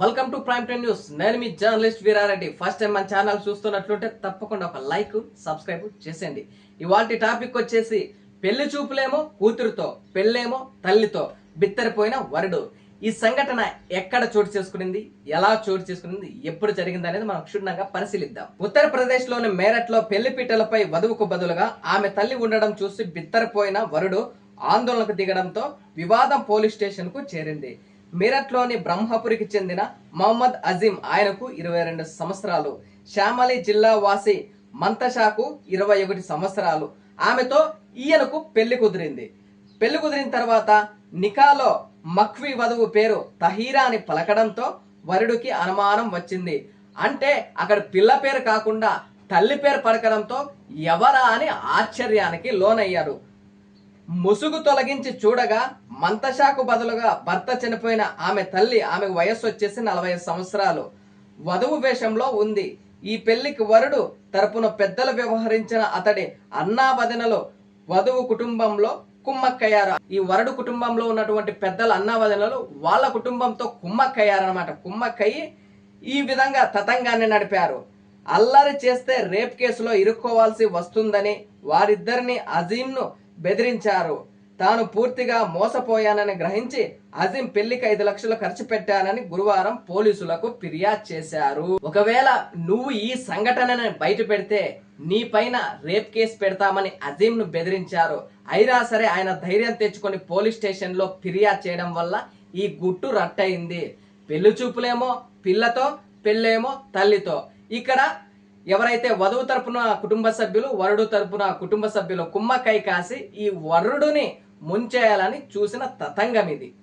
Welcome to prime ten news నేను మీ journalist Veerareddy. First time మన ఛానల్ చూస్తున్నట్లుంటే తప్పకుండా ఒక లైక్ సబ్స్క్రైబ్ చేసేయండి. ఇవాళ టాపిక్ వచ్చేసి పెళ్ళి చూపులేమో కూతురుతో పెళ్ళేమో తల్లితో బిత్తరిపోయిన వరుడు. ఈ సంఘటన ఎక్కడ చోటు చేసుకునింది ఎలా చోటు చేసుకునింది ఎప్పుడు జరిగింది అనేది మనం క్షుణ్ణంగా పరిశీలిద్దాం. ఉత్తరప్రదేశ్లోని మేరట్లో పెళ్ళి పీటలపై వధువుకు బదులుగా ఆమె తల్లి ఉండడం చూసి బిత్తరపోయిన వరుడు ఆందోళనకు దిగడంతో వివాదం పోలీస్ స్టేషన్కు చేరింది. మీరట్లోని బ్రహ్మపురికి చెందిన మహమ్మద్ అజీం ఆయనకు ఇరవై రెండు సంవత్సరాలు. శ్యామలి జిల్లా వాసి మంతషాకు ఇరవై ఒకటి సంవత్సరాలు. ఆమెతో ఈయనకు పెళ్ళి కుదిరింది. పెళ్ళి కుదిరిన తర్వాత నికాలో మక్వి వధువు పేరు తహీరా అని పలకడంతో వరుడికి అనుమానం వచ్చింది. అంటే అక్కడ పిల్ల పేరు కాకుండా తల్లి పేరు పలకడంతో ఎవరా అని ఆశ్చర్యానికి లోనయ్యారు ముసుగు తొలగించి చూడగా మంతషాకు బదులుగా భర్త చనిపోయిన ఆమె తల్లి ఆమె వయస్సు వచ్చేసి నలభై సంవత్సరాలు. వధువు వేషంలో ఉంది. ఈ పెళ్ళికి వరుడు తరపున పెద్దలు వ్యవహరించిన అతడి అన్నా వదినలు వధువు కుటుంబంలో కుమ్మక్కయ్యారు. ఈ వరుడు కుటుంబంలో ఉన్నటువంటి పెద్దల అన్నా వదినలు వాళ్ళ కుటుంబంతో కుమ్మక్కయ్యారనమాట కుమ్మక్కయ్యి ఈ విధంగా తతంగాన్ని నడిపారు. అల్లరి చేస్తే రేప్ కేసులో ఇరుక్కోవాల్సి వస్తుందని వారిద్దరిని అజీంను బెదిరించారు. తాను పూర్తిగా మోసపోయానని గ్రహించి అజీం పెళ్ళికి ఐదు లక్షలు ఖర్చు పెట్టానని గురువారం పోలీసులకు ఫిర్యాదు చేశారు. ఒకవేళ నువ్వు ఈ సంఘటనని బయట పెడితే నీ పైన రేప్ కేసు పెడతామని అజీంను బెదిరించారు. అయినా సరే ఆయన ధైర్యం తెచ్చుకొని పోలీస్ స్టేషన్లో ఫిర్యాదు చేయడం వల్ల ఈ గుట్టు రట్టయింది. పెళ్ళి చూపులేమో పిల్లతో పెళ్ళేమో తల్లితో. ఇక్కడ ఎవరైతే వధువు తరపున కుటుంబ సభ్యులు వరుడు తరపున కుటుంబ సభ్యులు కుమ్మకై కాసి ఈ వరుడుని ముంచేయాలని చూసిన తతంగం ఇది.